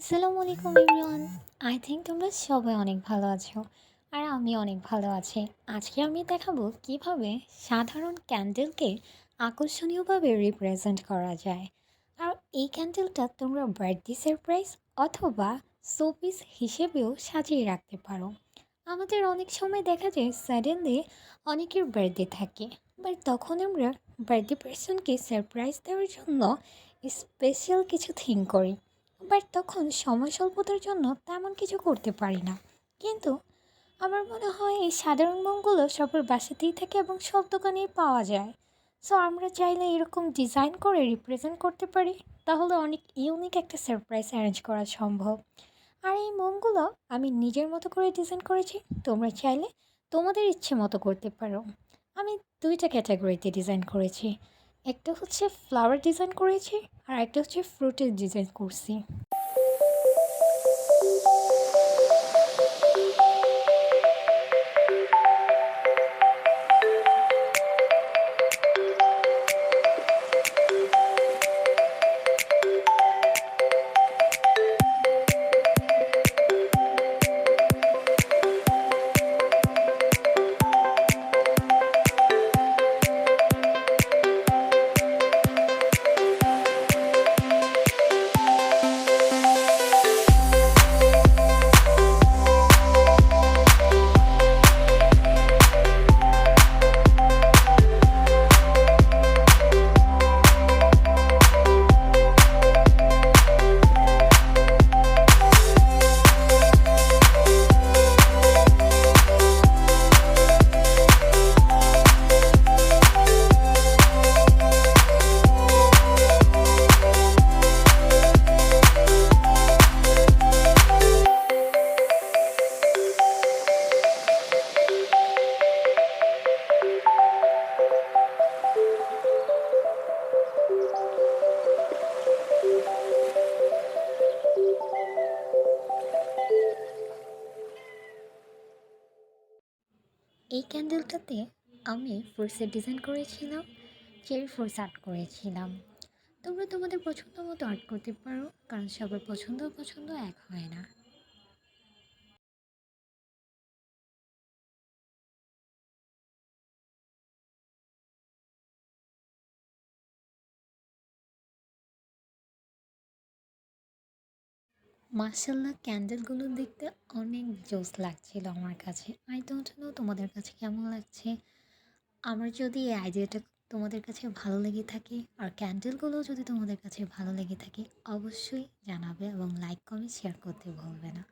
আসসালামু আলাইকুম everyone. I think তোমরা সবাই অনেক ভালো আছো আর আমি অনেক ভালো আছি। আজকে আমি দেখাবো কীভাবে সাধারণ ক্যান্ডেলকে আকর্ষণীয়ভাবে রিপ্রেজেন্ট করা যায়। আর এই ক্যান্ডেলটা তোমরা বার্থডে সারপ্রাইজ অথবা শোপিস হিসেবেও সাজিয়ে রাখতে পারো। আমাদের অনেক সময় দেখা যায় সাডেনলি অনেকের বার্থডে থাকে। বাট তখন আমরা বার্থডে পার্সনকে সারপ্রাইজ দেওয়ার জন্য স্পেশাল কিছু থিঙ্ক করি। বাট তখন সময় স্বল্পতার জন্য তেমন কিছু করতে পারি না। কিন্তু আমার মনে হয় এই সাধারণ মোমগুলো সবার বাসাতেই থাকে এবং সব দোকানেই পাওয়া যায়। সো আমরা চাইলে এরকম ডিজাইন করে রিপ্রেজেন্ট করতে পারি, তাহলে অনেক ইউনিক একটা সারপ্রাইজ অ্যারেঞ্জ করা সম্ভব। আর এই মোমগুলো আমি নিজের মতো করে ডিজাইন করেছি, তোমরা চাইলে তোমাদের ইচ্ছে মতো করতে পারো। আমি দুইটা ক্যাটাগরিতে ডিজাইন করেছি। একটা হচ্ছে ফ্লাওয়ার ডিজাইন করেছি আর একটা হচ্ছে ফ্রুটের ডিজাইন করছি। এই ক্যান্ডেলটাতে আমি ফোর্সের ডিজাইন করেছিলাম চেরি ফোর্স আর্ট করেছিলাম। তোমরা তোমাদের পছন্দ মতো আর্ট করতে পারো, কারণ সবার পছন্দ পছন্দ এক হয় না। মার্শাল্লাহ ক্যান্ডেলগুলো দেখতে অনেক জোস লাগছিল আমার কাছে। আই ডোন্ট নো তোমাদের কাছে কেমন লাগছে? আমার যদি এই আইডিয়াটা তোমাদের কাছে ভালো লেগে থাকে, আর ক্যান্ডেলগুলো যদি তোমাদের কাছে ভালো লেগে থাকে, অবশ্যই জানাবে এবং লাইক কমেন্ট শেয়ার করতে ভুলবে না।